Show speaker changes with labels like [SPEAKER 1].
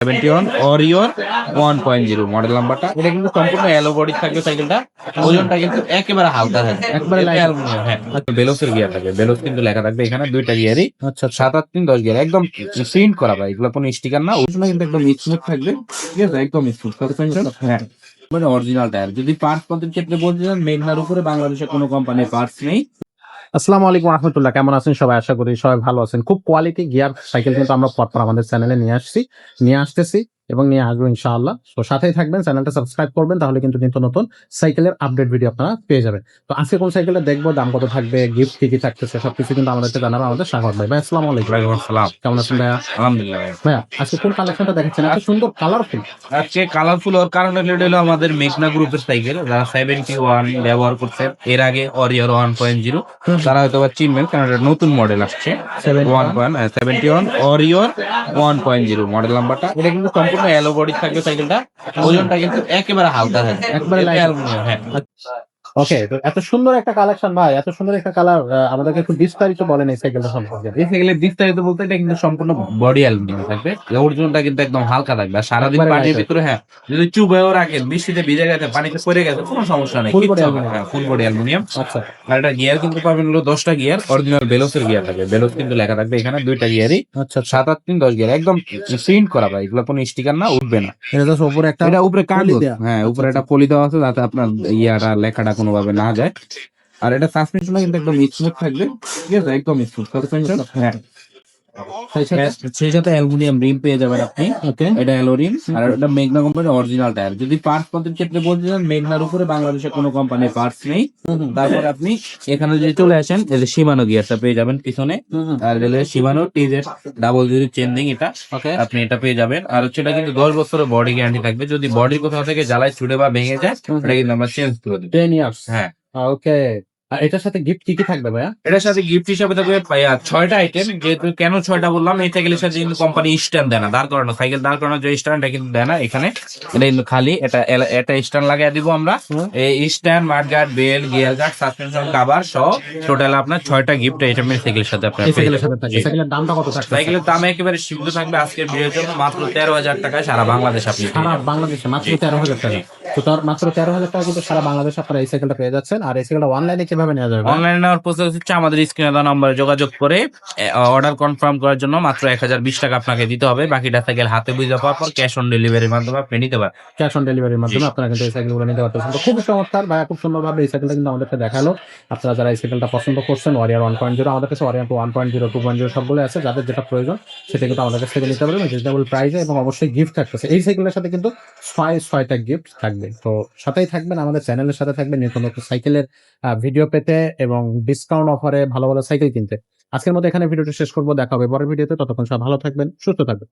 [SPEAKER 1] Seventy one warrior one point zero model নাম্বারটা এটা কিন্তু সম্পূর্ণ এলো বডি থাকবে সাইকেলটা ওজনটা কিন্তু একেবারে হালকা থাকবে
[SPEAKER 2] একবারে
[SPEAKER 1] অ্যালুমিনিয়াম হ্যাঁ। বেলোসের গিয়ার থাকবে বেলোস কিন্তু লেখা থাকবে এখানে দুইটা গিয়ারই
[SPEAKER 2] আচ্ছা
[SPEAKER 1] সাত আট তিন দশ গিয়ার একদম প্রিন্ট করা ভাই এগুলো কোনো স্টিকার না। ওজনটা কিন্তু একদম স্মুথ থাকবে। ঠিক আছে একদম স্মুথ হ্যাঁ। মানে অরিজিনাল টায়ার যদি পার্টস পদ্ধতির ক্ষেত্রে বলতে চান মেঘনার উপরে বাংলাদেশে কোনো কোম্পানির পার্টস নেই।
[SPEAKER 2] আসসালামু আলাইকুম রহমতুল্লাহ, কেমন আছেন সবাই? আশা করি সবাই ভালো আছেন। খুব কোয়ালিটি গিয়ার সাইকেল কিন্তু আমরা পরপর আমাদের চ্যানেলে নিয়ে আসছি। নিয়ে আসতেছি। এবং নিয়ে আসব ইনশাআল্লাহ। তো সাথেই থাকবেন চ্যানেলটা সাবস্ক্রাইব করবেন তাহলে কিন্তু নিত্য নতুন সাইকেলের আপডেট ভিডিও আপনারা পেয়ে যাবেন। তো আজকে কোন সাইকেলটা দেখব দাম কত থাকবে গিফট কি কি থাকতেছে সবকিছু কিন্তু আমাদেরকে জানাব আমাদের স্বাগত ভাই। ভাই আসসালামু আলাইকুম। কেমন আছেন ভাইয়া?
[SPEAKER 1] আলহামদুলিল্লাহ। ভাই।
[SPEAKER 2] ভাইয়া আজকে কোন কালেকশনটা দেখাচ্ছেন? এত সুন্দর কালারফুল
[SPEAKER 1] আজকে কালারফুল হওয়ার কারণ হলো আমাদের মেঘনা গ্রুপের সাইকেল যারা সেভেন্টি ওয়ান ব্যবহার করছে এর আগে অরিয়র ওয়ান পয়েন্ট জিরো তারা হয়তো বা চিনবেন কারণ এটা নতুন মডেল আসছে। One point seventy one warrior one point zero model নাম্বারটা এটা কিন্তু সম্পূর্ণ এলো বডি থাকবে সাইকেলটা ওজনটা কিন্তু একেবারে হালকা থাকে।
[SPEAKER 2] একবারে লাইট
[SPEAKER 1] অ্যালুমিনিয়াম হ্যাঁ।
[SPEAKER 2] ওকে তো এত সুন্দর একটা কালেকশন ভাই এত সুন্দর একটা কালার আমাদেরকে একটু বিস্তারিত বলেন এই সাইকেলটা সম্পর্কে।
[SPEAKER 1] এই সাইকেলের বিস্তারিত বলতে এটা কিন্তু সম্পূর্ণ বডি অ্যালুমিনিয়াম থাকবে। ওজনটা কিন্তু একদম হালকা থাকবে। আর সারাদিন পানির ভিতরে হ্যাঁ যদি চুবেও রাখেন বৃষ্টিতে ভিজে গেছে পানিতে পড়ে গেছে কোনো সমস্যা নেই। ফুল বডি অ্যালুমিনিয়াম
[SPEAKER 2] আচ্ছা।
[SPEAKER 1] আর এটা গিয়ার কিন্তু পাবেন হলো দশটা গিয়ার অরিজিনাল বেলোসের গিয়ার থাকবে। বেলোস কিন্তু লেখা থাকবে এখানে দুইটা গিয়ারই
[SPEAKER 2] আচ্ছা
[SPEAKER 1] সাত আট তিন দশ গিয়ার একদম প্রিন্ট করা ভাই এগুলো কোনো স্টিকার না উঠবে না।
[SPEAKER 2] এটা উপরে একটা
[SPEAKER 1] এটা উপরে কাগজ। হ্যাঁ উপরে একটা পলি দেওয়া আছে যাতে আপনার ইয়াটা লেখাটা কোনোভাবে না যায়। আর এটা সাসপেনশনটা কিন্তু একদম স্মুথ থাকবে। ঠিক আছে? একদম স্মুথ সাসপেনশন হ্যাঁ।
[SPEAKER 2] সেই সাথে
[SPEAKER 1] অ্যালুমিনিয়াম রিম পেয়ে যাবেন আপনি।
[SPEAKER 2] ওকে
[SPEAKER 1] এটা অ্যালোরিম। আর এটা মেঘনা কোম্পানির অরিজিনাল টায়ার যদি পার্টস পদ্ধতির ক্ষেত্রে বলতে চান মেঘনার উপরে বাংলাদেশে কোনো কোম্পানির পার্টস নেই। তারপর আপনি এখানে যদি চলে আসেন এই যে সীমানো গিয়ারটা পেয়ে যাবেন পিছনে। আর রেলের সীমানো টিজের ডাবল জিরো চেঞ্জিং এটা।
[SPEAKER 2] ওকে
[SPEAKER 1] আপনি এটা পেয়ে যাবেন। আর হচ্ছে এটা কিন্তু দশ বছরের বডি গ্যারান্টি থাকবে। যদি বডির কোথাও থেকে জ্বালায় ছুটে বা ভেঙে যায়। এটা কিন্তু আমরা চেঞ্জ করে দেবো।
[SPEAKER 2] টেন ইয়ার্স
[SPEAKER 1] হ্যাঁ।
[SPEAKER 2] ওকে আর এটার সাথে গিফট কি কি থাকবে ভাইয়া?
[SPEAKER 1] এটার সাথে গিফট হিসাবে থাকবে পাইয়া ছয়টা আইটেম যেহেতু কেন ছয়টা বললাম এই সাইকেলের সাথে কিন্তু কোম্পানি স্ট্যান্ড দেয় না দাঁড় করানো সাইকেল দাঁড় করানো যে কিন্তু দেয় না এখানে। এটা কিন্তু খালি এটা এটা স্ট্যান্ড লাগিয়ে দিব আমরা। এই stand mudguard bell gear guard suspension cover সহ টোটাল আপনার ছয়টা গিফট আইটেমের সাইকেলের সাথে আপনার
[SPEAKER 2] সাইকেলের সাথে থাকবে। সাইকেলের দামটা কত থাকবে
[SPEAKER 1] সাইকেলের দাম একেবারে সীমিত থাকবে আজকের ভিডিওর জন্য মাত্র তেরো হাজার টাকায় সারা বাংলাদেশ আপনি
[SPEAKER 2] সারা বাংলাদেশে মাত্র তেরো হাজার টাকা। তো তার মাত্র তেরো হাজার টাকা কিন্তু সারা বাংলাদেশে আপনারা এই সাইকেলটা পেয়ে যাচ্ছেন। আর এই সাইকেলটা অনলাইনে কীভাবে নেওয়া যাবে?
[SPEAKER 1] অনলাইনে নেওয়ার প্রসেস হচ্ছে আমাদের স্ক্রিনে দেওয়া নম্বরে যোগাযোগ করে অর্ডার কনফার্ম করার জন্য মাত্র এক হাজার বিশ টাকা আপনাকে দিতে হবে। বাকিটা সাইকেল হাতে বুঝে পাওয়ার পর ক্যাশ অন ডেলিভারির মাধ্যমে আপনি নিতে পারেন।
[SPEAKER 2] ক্যাশ অন ডেলিভারির মাধ্যমে আপনারা কিন্তু এই সাইকেলগুলো নিতে পারতেছেন। তো খুবই চমৎকার ভাইয়া খুব সুন্দরভাবে এই সাইকেলটা কিন্তু আমাদেরকে দেখাল। আপনারা যারা এই সাইকেলটা পছন্দ করছেন ওয়ারিয়ার ওয়ান পয়েন্ট জিরো আমাদের কাছে warrior one point zero two point zero সবগুলো আছে। যাদের যেটা প্রয়োজন সেটা কিন্তু আমাদের কাছ থেকে নিতে পারবেন। রিজনেবল প্রাইসে এবং অবশ্যই গিফট থাকতেছে। এই সাইকেলের সাথে কিন্তু ছয় ছয়টা গিফট থাকবে। তো সাথেই থাকবেন আমাদের চ্যানেলের সাথে থাকবেন। নতুন নতুন সাইকেলের ভিডিও পেতে এবং ডিসকাউন্ট অফারে ভালো ভালো সাইকেল কিনতে। আজকের মতো এখানে ভিডিওটা শেষ করব, দেখা হবে পরের ভিডিওতে। ততক্ষণ সব ভালো থাকবেন, সুস্থ থাকবেন।